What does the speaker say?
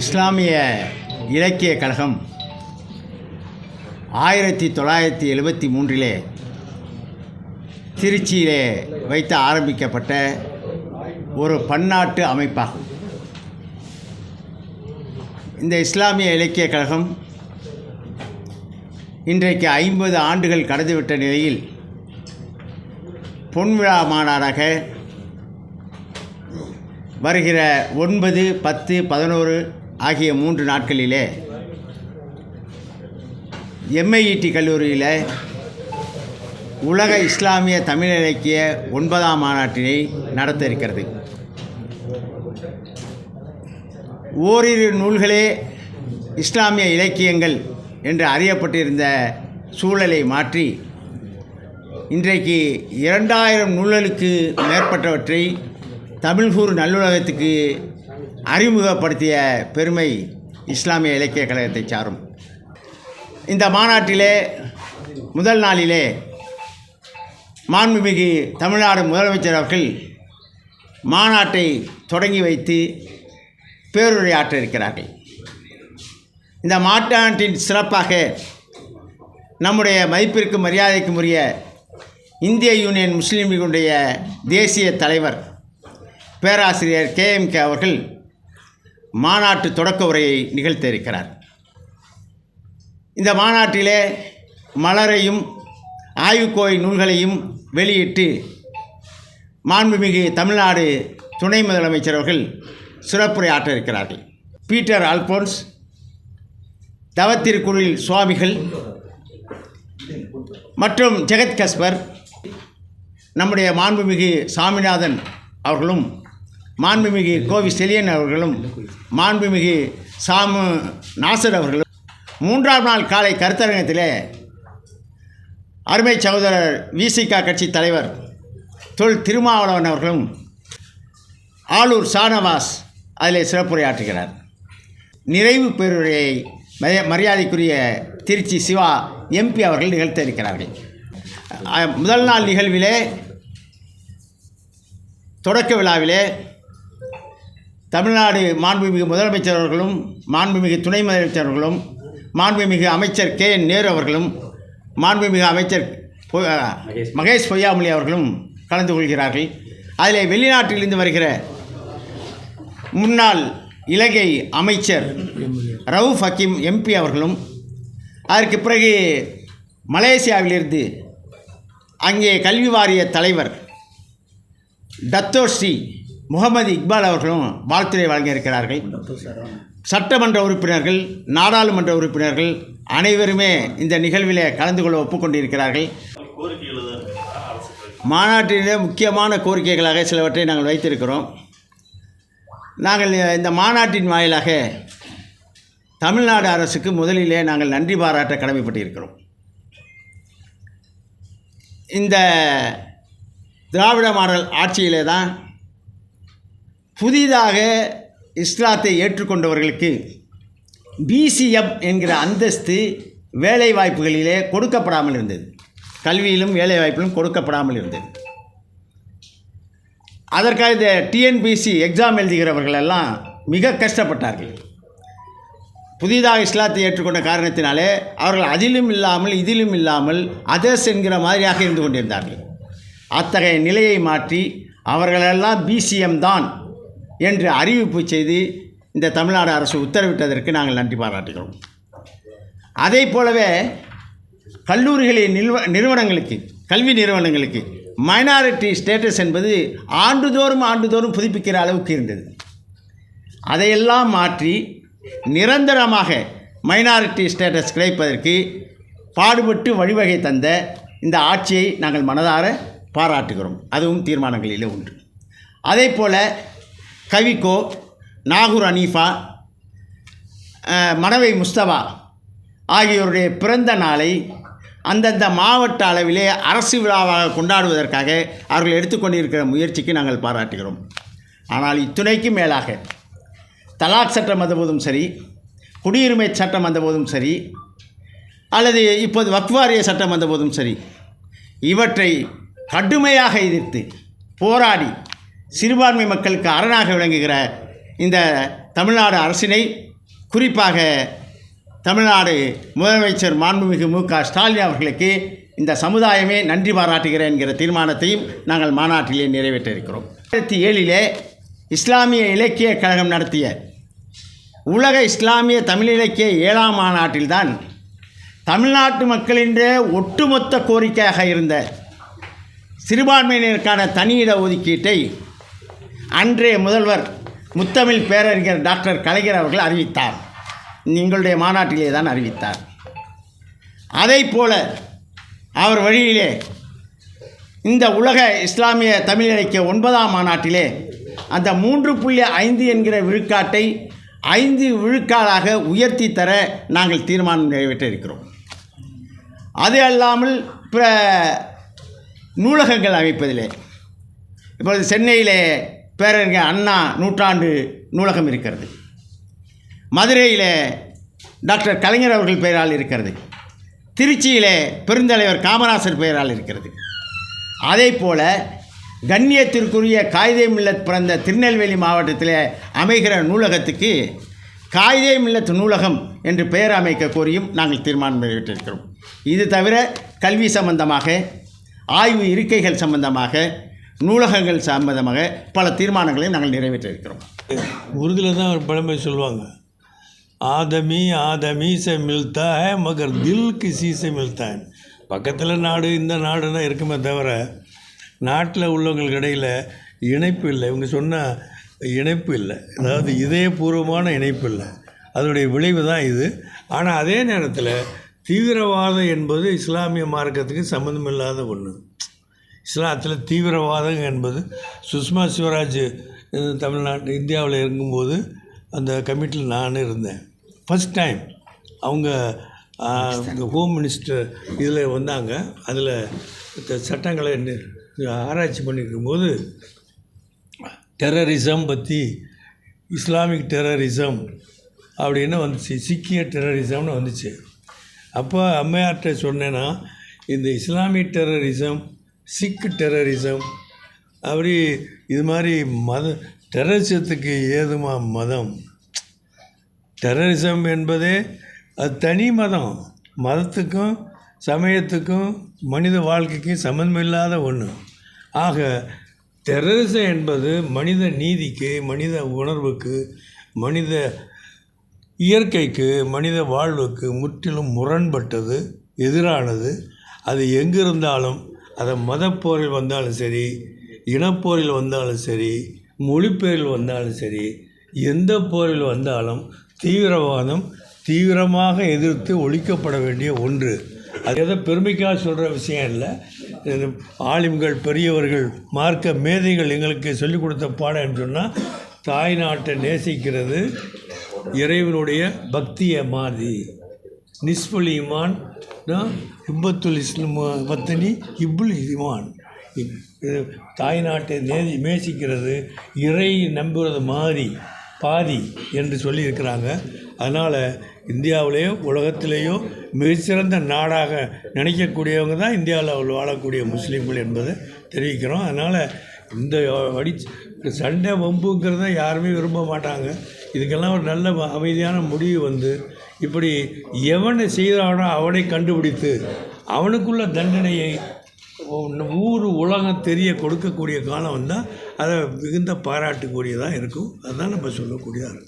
இஸ்லாமிய இலக்கிய கழகம் ஆயிரத்தி தொள்ளாயிரத்தி எழுபத்தி மூன்றிலே திருச்சியிலே வைத்து ஆரம்பிக்கப்பட்ட ஒரு பன்னாட்டு அமைப்பாகும். இந்த இஸ்லாமிய இலக்கிய கழகம் இன்றைக்கு ஐம்பது ஆண்டுகள் கடந்துவிட்ட நிலையில் பொன்விழா மாநாடாக வருகிற ஒன்பது பத்து பதினோரு ஆகிய மூன்று நாட்களிலே எம்ஐஇடி கல்லூரியில் உலக இஸ்லாமிய தமிழ் இலக்கிய ஒன்பதாம் மாநாட்டினை நடத்த இருக்கிறது ஓரிரு நூல்களே இஸ்லாமிய இலக்கியங்கள் என்று அறியப்பட்டிருந்த சூழலை மாற்றி இன்றைக்கு இரண்டாயிரம் நூல்களுக்கு மேற்பட்டவற்றை தமிழ்கூறு நல்லுலகத்துக்கு அறிமுகப்படுத்திய பெருமை இஸ்லாமிய இலக்கிய கழகத்தை சாரும். இந்த மாநாட்டிலே முதல் நாளிலே மாண்புமிகு தமிழ்நாடு முதலமைச்சர் அவர்கள் மாநாட்டை தொடங்கி வைத்து பேருரையாற்ற இருக்கிறார்கள். இந்த மாநாட்டின் சிறப்பாக நம்முடைய மதிப்பிற்கு மரியாதைக்கும் உரிய இந்திய யூனியன் முஸ்லீம் லீகுடைய தேசிய தலைவர் பேராசிரியர் கே எம்கே அவர்கள் மாநாட்டு தொடக்க உரையை நிகழ்த்த இருக்கிறார் இந்த மாநாட்டிலே மலரையும் ஆய்வுக்கோவை நூல்களையும் வெளியிட்டு மாண்புமிகு தமிழ்நாடு துணை முதலமைச்சர் அவர்கள் சிறப்புரையாற்ற இருக்கிறார்கள் பீட்டர் அல்போன்ஸ் தவத்திருக்குறில் சுவாமிகள் மற்றும் ஜெகத் கஸ்பர் நம்முடைய மாண்புமிகு சாமிநாதன் அவர்களும் மாண்புமிகு கோவி செலியன் அவர்களும் மாண்புமிகு சாமு நாசர் அவர்களும் மூன்றாம் நாள் காலை கருத்தரங்கத்திலே அருமை சகோதரர் விசிகா கட்சி தலைவர் தொல் திருமாவளவன் அவர்களும் ஆளூர் சானவாஸ் அதில் சிறப்புரையாற்றுகிறார். நிறைவு பெருரையை மரியாதைக்குரிய திருச்சி சிவா எம்பி அவர்கள் நிகழ்த்த இருக்கிறார்கள். முதல் நாள் நிகழ்விலே தொடக்க விழாவிலே தமிழ்நாடு மாண்புமிகு முதலமைச்சர் அவர்களும் மாண்புமிகு துணை முதலமைச்சர் அவர்களும் மாண்புமிகு அமைச்சர் கே என் நேரு அவர்களும் மாண்புமிகு அமைச்சர் மகேஷ். பொய்யாமொழி அவர்களும் கலந்து கொள்கிறார்கள். அதில் வெளிநாட்டிலிருந்து வருகிற முன்னாள் இலங்கை அமைச்சர் ரவுஃப் ஹக்கீம் எம்பி அவர்களும் அதற்கு பிறகு மலேசியாவிலிருந்து அங்கே கல்வி வாரிய தலைவர் டத்தோஸ்ரீ முகமது இக்பால் அவர்களும் வாழ்த்துறை வழங்கியிருக்கிறார்கள். சட்டமன்ற உறுப்பினர்கள் நாடாளுமன்ற உறுப்பினர்கள் அனைவருமே இந்த நிகழ்விலே கலந்து கொள்ள ஒப்புக்கொண்டிருக்கிறார்கள். கோரிக்கைகள் மாநாட்டிலே முக்கியமான கோரிக்கைகளாக சிலவற்றை நாங்கள் வைத்திருக்கிறோம். நாங்கள் இந்த மாநாட்டின் வாயிலாக தமிழ்நாடு அரசுக்கு முதலிலே நாங்கள் நன்றி பாராட்ட கடமைப்பட்டிருக்கிறோம். இந்த திராவிட மாடல் ஆட்சியிலே தான் புதிதாக இஸ்லாத்தை ஏற்றுக்கொண்டவர்களுக்கு பிசிஎம் என்கிற அந்தஸ்து வேலை வாய்ப்புகளிலே கொடுக்கப்படாமல் இருந்தது. கல்வியிலும் வேலை வாய்ப்பிலும் கொடுக்கப்படாமல் இருந்தது. அதற்காக இந்த டிஎன்பிசி எக்ஸாம் எழுதுகிறவர்கள் எல்லாம் மிக கஷ்டப்பட்டார்கள். புதிதாக இஸ்லாத்தை ஏற்றுக்கொண்ட காரணத்தினாலே அவர்கள் அதிலும் இல்லாமல் இதிலும் இல்லாமல் அதர்ஸ் என்கிற மாதிரியாக இருந்து கொண்டிருந்தார்கள். அத்தகைய நிலையை மாற்றி அவர்களெல்லாம் பிசிஎம் தான் என்று அறிவிப்பு செய்து இந்த தமிழ்நாடு அரசு உத்தரவிட்டதற்கு நாங்கள் நன்றி பாராட்டுகிறோம். அதே போலவே கல்லூரிகளின் நிறுவ நிறுவனங்களுக்கு கல்வி நிறுவனங்களுக்கு மைனாரிட்டி ஸ்டேட்டஸ் என்பது ஆண்டுதோறும் ஆண்டுதோறும் புதுப்பிக்கிற அளவுக்கு இருந்தது. அதையெல்லாம் மாற்றி நிரந்தரமாக மைனாரிட்டி ஸ்டேட்டஸ் கிடைப்பதற்கு பாடுபட்டு வழிவகை தந்த இந்த ஆட்சியை நாங்கள் மனதார பாராட்டுகிறோம். அதுவும் தீர்மானங்களிலே உண்டு. அதே போல் கவிக்கோ நாகூர் அனீஃபா அஹ், மணவை முஸ்தபா ஆகியோருடைய பிறந்த நாளை அந்தந்த மாவட்ட அளவிலே அரசு விழாவாக கொண்டாடுவதற்காக அவர்கள் எடுத்துக்கொண்டிருக்கிற முயற்சிக்கு நாங்கள் பாராட்டுகிறோம். ஆனால் இத்துணைக்கும் மேலாக தலாக் சட்டம் வந்தபோதும் சரி குடியுரிமை சட்டம் வந்தபோதும் சரி அல்லது இப்போது வக்வாரிய சட்டம் வந்தபோதும் சரி இவற்றை கடுமையாக எதிர்த்து போராடி சிறுபான்மை மக்களுக்கு அரணாக விளங்குகிற இந்த தமிழ்நாடு அரசினை குறிப்பாக தமிழ்நாடு முதலமைச்சர் மாண்புமிகு மு க ஸ்டாலின் அவர்களுக்கு இந்த சமுதாயமே நன்றி பாராட்டுகிறேன் என்கிற தீர்மானத்தையும் நாங்கள் மாநாட்டிலே நிறைவேற்ற இருக்கிறோம் ரெண்டாயிரத்தி ஏழிலே இஸ்லாமிய இலக்கிய கழகம் நடத்திய உலக இஸ்லாமிய தமிழ் இலக்கிய ஏழாம் மாநாட்டில்தான் தமிழ்நாட்டு மக்களின் ஒட்டுமொத்த கோரிக்கையாக இருந்த சிறுபான்மையினருக்கான தனியிட ஒதுக்கீட்டை அன்றைய முதல்வர் முத்தமிழ் பேரறிஞர் டாக்டர் கலைஞர் அவர்கள் அறிவித்தார். எங்களுடைய மாநாட்டிலே தான் அறிவித்தார். அதைப் போல அவர் வழியிலே இந்த உலக இஸ்லாமிய தமிழ் இலக்கிய ஒன்பதாம் மாநாட்டிலே அந்த மூன்று புள்ளி ஐந்து என்கிற விழுக்காட்டை ஐந்து விழுக்காடாக உயர்த்தி தர நாங்கள் தீர்மானம் நிறைவேற்றிருக்கிறோம் அது அல்லாமல் பிற நூலகங்கள் அமைப்பதிலே இப்பொழுது சென்னையிலே பேரறிஞர் அண்ணா நூற்றாண்டு நூலகம் இருக்கிறது. மதுரையில் டாக்டர் கலைஞர் அவர்கள் பெயரால் இருக்கிறது. திருச்சியில் பெருந்தலைவர் காமராசர் பெயரால் இருக்கிறது. அதே போல் கண்ணியத்திற்குரிய காயிதே மில்லத் பிறந்த திருநெல்வேலி மாவட்டத்தில் அமைகிற நூலகத்துக்கு காயிதே மில்லத் நூலகம் என்று பெயர் அமைக்க கோரியும் நாங்கள் தீர்மானம் நிறைவேற்றிருக்கிறோம். இது தவிர கல்வி சம்பந்தமாக ஆய்வு இருக்கைகள் சம்பந்தமாக நூலகங்கள் சம்பந்தமாக பல தீர்மானங்களையும் நாங்கள் நிறைவேற்றிருக்கிறோம் உருதுல தான் ஒரு பழமை சொல்லுவாங்க. ஆதமி ஆதமி சே மில்தா ஹே மகர் தில் கிசி சே மில்தா பக்கத்தில் நாடு இந்த நாடு தான் இருக்குமே தவிர நாட்டில் உள்ளவங்களுக்கு இடையில் இணைப்பு இல்லை. இவங்க சொன்ன இணைப்பு இல்லை. அதாவது இதயபூர்வமான இணைப்பு இல்லை. அதனுடைய விளைவு தான் இது. ஆனால் அதே நேரத்தில் தீவிரவாதம் என்பது இஸ்லாமிய மார்க்கத்துக்கு சம்மந்தமில்லாத ஒன்று இஸ்லாத்தில் தீவிரவாதம் என்பது சுஷ்மா சிவராஜ் தமிழ்நாட்டு இந்தியாவில் இருக்கும்போது அந்த கமிட்டியில் நான் இருந்தேன். ஃபஸ்ட் டைம் அவங்க ஹோம் மினிஸ்டர் இதில் வந்தாங்க. அதில் சட்டங்களை ஆராய்ச்சி பண்ணிட்டு இருக்கும்போது டெரரிசம் பற்றி இஸ்லாமிக் டெரரிசம் அப்படின்னு வந்துச்சு. சீக்கிய டெரரிசம்னு வந்துச்சு. அப்போ அம்மையார்கிட்ட சொன்னேன்னா இந்த இஸ்லாமிக் டெரரிசம் சிக்கு டெரரிசம் அப்படி இது மாதிரி மத டெரரிசத்துக்கு ஏதுமா மதம்? டெரரிசம் என்பதே அது தனி மதம். மதத்துக்கும் சமயத்துக்கும் மனித வாழ்க்கைக்கும் சம்மந்தமில்லாத ஒன்று ஆக டெரரிசம் என்பது மனித நீதிக்கு மனித உணர்வுக்கு மனித இயற்கைக்கு மனித வாழ்வுக்கு முற்றிலும் முரண்பட்டது எதிரானது. அது எங்கிருந்தாலும் அதை மதப்போரில் வந்தாலும் சரி இனப்போரில் வந்தாலும் சரி மொழிப்போரில் வந்தாலும் சரி எந்த போரில் வந்தாலும் தீவிரவாதம் தீவிரமாக எதிர்த்து ஒழிக்கப்பட வேண்டிய ஒன்று. அது எதை பெருமைக்காக சொல்கிற விஷயம் இல்லை. ஆலிம்கள் பெரியவர்கள் மார்க்க மேதைகள் எங்களுக்கு சொல்லிக் கொடுத்த பாடம் சொன்னால் தாய் நாட்டை நேசிக்கிறது இறைவனுடைய பக்தியை மாறி நிஸ்புலிமான் ஈமான் இஸ்லம் இஸ்லாம் இப்புல் இமான் இ- இது தாய் நாட்டை நேதி நேசிக்கிறது இறை நம்புறது மாதிரி பாதி என்று சொல்லியிருக்கிறாங்க அதனால் இந்தியாவிலேயோ உலகத்திலேயோ மிகச்சிறந்த நாடாக நினைக்கக்கூடியவங்க தான் இந்தியாவில் வாழக்கூடிய முஸ்லீம்கள் என்பதை தெரிவிக்கிறோம் அதனால் இந்த வடி சண்டை வம்புங்கிறத யாருமே விரும்ப மாட்டாங்க இதுக்கெல்லாம் ஒரு நல்ல வ- அமைதியான முடிவு வந்து இப்படி எவனை செய்கிறானோ அவனை கண்டுபிடித்து அவனுக்குள்ள தண்டனையை ஊர் உலகம் தெரிய கொடுக்கக்கூடிய காலம் வந்தால் அதை மிகுந்த பாராட்டுக்குரியதாக இருக்கும். அதுதான் நம்ம சொல்லக்கூடியதாக இருக்கும்